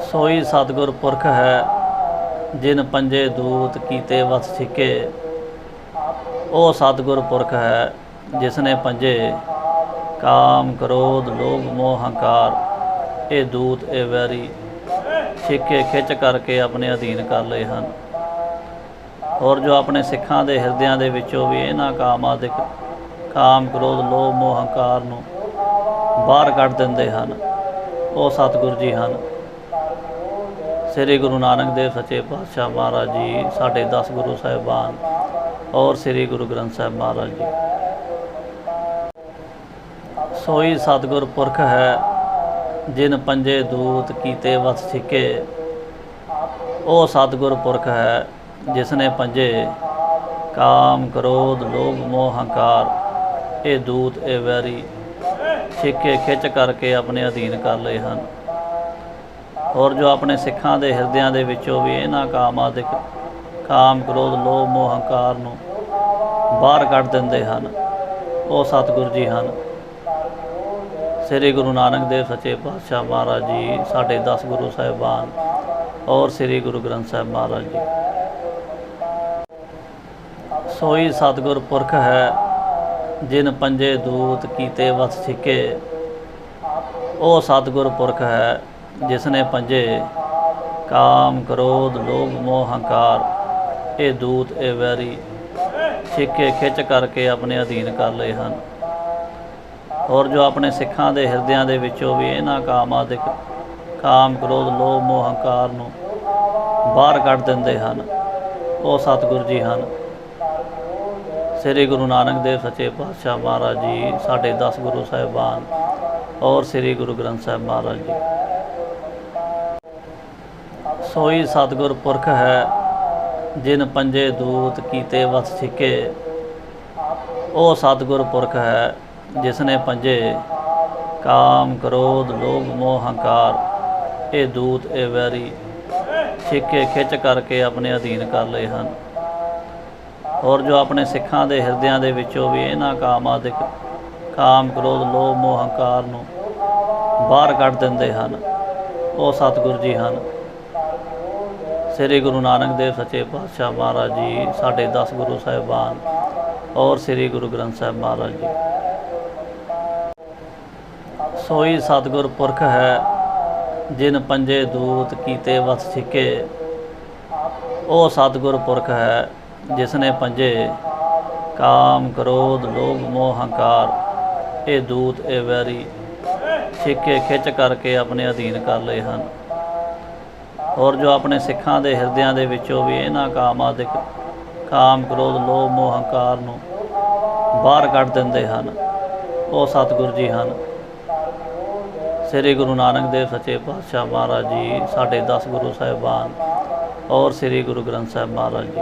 ਸੋਈ ਸਤਿਗੁਰ ਪੁਰਖ ਹੈ, ਜਿਨ ਪੰਜੇ ਦੂਤ ਕੀਤੇ ਵਸ ਸਿੱਕੇ ਉਹ ਸਤਿਗੁਰ ਪੁਰਖ ਹੈ ਜਿਸ ਨੇ ਪੰਜੇ ਕਾਮ, ਕ੍ਰੋਧ, ਲੋਭ, ਮੋਹ, ਹੰਕਾਰ, ਇਹ ਦੂਤ, ਇਹ ਵੈਰੀ ਛਿੱਕੇ ਖਿੱਚ ਕਰਕੇ ਆਪਣੇ ਅਧੀਨ ਕਰ ਲਏ ਹਨ। ਔਰ ਜੋ ਆਪਣੇ ਸਿੱਖਾਂ ਦੇ ਹਿਰਦਿਆਂ ਦੇ ਵਿੱਚੋਂ ਵੀ ਇਹਨਾਂ ਕਾਮਾਦਿਕ ਕਾਮ, ਕ੍ਰੋਧ, ਲੋਭ, ਮੋਹ, ਹੰਕਾਰ ਨੂੰ ਬਾਹਰ ਕੱਢ ਦਿੰਦੇ ਹਨ, ਉਹ ਸਤਿਗੁਰ ਜੀ ਹਨ। ਸ੍ਰੀ ਗੁਰੂ ਨਾਨਕ ਦੇਵ ਸੱਚੇ ਪਾਤਸ਼ਾਹ ਮਹਾਰਾਜ ਜੀ, ਸਾਡੇ 10 ਗੁਰੂ ਸਾਹਿਬਾਨ ਔਰ ਸ੍ਰੀ ਗੁਰੂ ਗ੍ਰੰਥ ਸਾਹਿਬ ਮਹਾਰਾਜ ਜੀ। ਸੋਈ ਸਤਿਗੁਰ ਪੁਰਖ ਹੈ, ਜਿਨ ਪੰਜੇ ਦੂਤ ਕੀਤੇ ਵਸ ਸਿੱਕੇ ਉਹ ਸਤਿਗੁਰ ਪੁਰਖ ਹੈ ਜਿਸ ਨੇ ਪੰਜੇ ਕਾਮ, ਕ੍ਰੋਧ, ਲੋਭ, ਮੋਹ, ਹੰਕਾਰ, ਇਹ ਦੂਤ, ਇਹ ਵੈਰੀ ਸਿੱਕੇ ਖਿੱਚ ਕਰਕੇ ਆਪਣੇ ਅਧੀਨ ਕਰ ਲਏ ਹਨ। ਔਰ ਜੋ ਆਪਣੇ ਸਿੱਖਾਂ ਦੇ ਹਿਰਦਿਆਂ ਦੇ ਵਿੱਚੋਂ ਵੀ ਇਹਨਾਂ ਕਾਮਾਂ ਦੇ ਕਾਮ, ਕ੍ਰੋਧ, ਲੋਭ, ਮੋਹ, ਹੰਕਾਰ ਨੂੰ ਬਾਹਰ ਕੱਢ ਦਿੰਦੇ ਹਨ। ਉਹ ਸਤਿਗੁਰੂ ਜੀ ਹਨ। ਸ੍ਰੀ ਗੁਰੂ ਨਾਨਕ ਦੇਵ ਸੱਚੇ ਪਾਤਸ਼ਾਹ ਮਹਾਰਾਜ ਜੀ, ਸਾਡੇ 10 ਗੁਰੂ ਸਾਹਿਬਾਨ ਔਰ ਸ੍ਰੀ ਗੁਰੂ ਗ੍ਰੰਥ ਸਾਹਿਬ ਮਹਾਰਾਜ ਜੀ। ਸੋਈ ਸਤਿਗੁਰ ਪੁਰਖ ਹੈ, ਜਿਨ ਪੰਜੇ ਦੂਤ ਕੀਤੇ ਵਸ ਸਿੱਕੇ ਉਹ ਸਤਿਗੁਰ ਪੁਰਖ ਹੈ ਜਿਸ ਨੇ ਪੰਜੇ, ਕਾਮ, ਕ੍ਰੋਧ, ਲੋਭ, ਮੋਹ, ਹੰਕਾਰ, ਇਹ ਦੂਤ, ਇਹ ਵੈਰੀ ਛਿੱਕੇ ਖਿੱਚ ਕਰਕੇ ਆਪਣੇ ਅਧੀਨ ਕਰ ਲਏ ਹਨ। ਔਰ ਜੋ ਆਪਣੇ ਸਿੱਖਾਂ ਦੇ ਹਿਰਦਿਆਂ ਦੇ ਵਿੱਚੋਂ ਵੀ ਇਹਨਾਂ ਕਾਮਾਂ ਦੇ ਕਾਮ, ਕ੍ਰੋਧ, ਲੋਭ, ਮੋਹ, ਹੰਕਾਰ ਨੂੰ ਬਾਹਰ ਕੱਢ ਦਿੰਦੇ ਹਨ, ਉਹ ਸਤਿਗੁਰੂ ਜੀ ਹਨ। ਸ੍ਰੀ ਗੁਰੂ ਨਾਨਕ ਦੇਵ ਸੱਚੇ ਪਾਤਸ਼ਾਹ ਮਹਾਰਾਜ ਜੀ, ਸਾਡੇ 10 ਗੁਰੂ ਸਾਹਿਬਾਨ, ਔਰ ਸ੍ਰੀ ਗੁਰੂ ਗ੍ਰੰਥ ਸਾਹਿਬ ਮਹਾਰਾਜ ਜੀ। ਸੋਈ ਸਤਿਗੁਰ ਪੁਰਖ ਹੈ, ਜਿਨ ਪੰਜੇ ਦੂਤ ਕੀਤੇ ਵਸ ਸਿੱਕੇ ਉਹ ਸਤਿਗੁਰ ਪੁਰਖ ਹੈ ਜਿਸ ਨੇ ਪੰਜੇ ਕਾਮ, ਕ੍ਰੋਧ, ਲੋਭ, ਮੋਹ, ਹੰਕਾਰ, ਇਹ ਦੂਤ, ਇਹ ਵੈਰੀ ਛਿੱਕੇ ਖਿੱਚ ਕਰਕੇ ਆਪਣੇ ਅਧੀਨ ਕਰ ਲਏ ਹਨ। ਔਰ ਜੋ ਆਪਣੇ ਸਿੱਖਾਂ ਦੇ ਹਿਰਦਿਆਂ ਦੇ ਵਿੱਚੋਂ ਵੀ ਇਹਨਾਂ ਕਾਮਾਂ ਦੇ ਕਾਮ, ਕ੍ਰੋਧ, ਲੋਭ, ਮੋਹ, ਹੰਕਾਰ ਨੂੰ ਬਾਹਰ ਕੱਢ ਦਿੰਦੇ ਹਨ, ਉਹ ਸਤਿਗੁਰ ਜੀ ਹਨ। ਸ੍ਰੀ ਗੁਰੂ ਨਾਨਕ ਦੇਵ ਸੱਚੇ ਪਾਤਸ਼ਾਹ ਮਹਾਰਾਜ ਜੀ, ਸਾਡੇ 10 ਗੁਰੂ ਸਾਹਿਬਾਨ ਔਰ ਸ੍ਰੀ ਗੁਰੂ ਗ੍ਰੰਥ ਸਾਹਿਬ ਮਹਾਰਾਜ ਜੀ। ਸੋਈ ਸਤਿਗੁਰ ਪੁਰਖ ਹੈ, ਜਿਨ ਪੰਜੇ ਦੂਤ ਕੀਤੇ ਵਸ ਸਿੱਕੇ ਉਹ ਸਤਿਗੁਰ ਪੁਰਖ ਹੈ ਜਿਸ ਨੇ ਪੰਜੇ ਕਾਮ, ਕ੍ਰੋਧ, ਲੋਭ, ਮੋਹ, ਹੰਕਾਰ, ਇਹ ਦੂਤ, ਇਹ ਵੈਰੀ ਛਿੱਕੇ ਖਿੱਚ ਕਰਕੇ ਆਪਣੇ ਅਧੀਨ ਕਰ ਲਏ ਹਨ। ਔਰ ਜੋ ਆਪਣੇ ਸਿੱਖਾਂ ਦੇ ਹਿਰਦਿਆਂ ਦੇ ਵਿੱਚੋਂ ਵੀ ਇਹਨਾਂ ਕਾਮਾਦਿਕ ਕਾਮ ਕ੍ਰੋਧ, ਲੋਭ, ਮੋਹ, ਹੰਕਾਰ ਨੂੰ ਬਾਹਰ ਕੱਢ ਦਿੰਦੇ ਹਨ। ਉਹ ਸਤਿਗੁਰੂ ਜੀ ਹਨ। ਸ੍ਰੀ ਗੁਰੂ ਨਾਨਕ ਦੇਵ ਸੱਚੇ ਪਾਤਸ਼ਾਹ ਮਹਾਰਾਜ ਜੀ, ਸਾਡੇ 10 ਗੁਰੂ ਸਾਹਿਬਾਨ ਔਰ ਸ੍ਰੀ ਗੁਰੂ ਗ੍ਰੰਥ ਸਾਹਿਬ ਮਹਾਰਾਜ ਜੀ।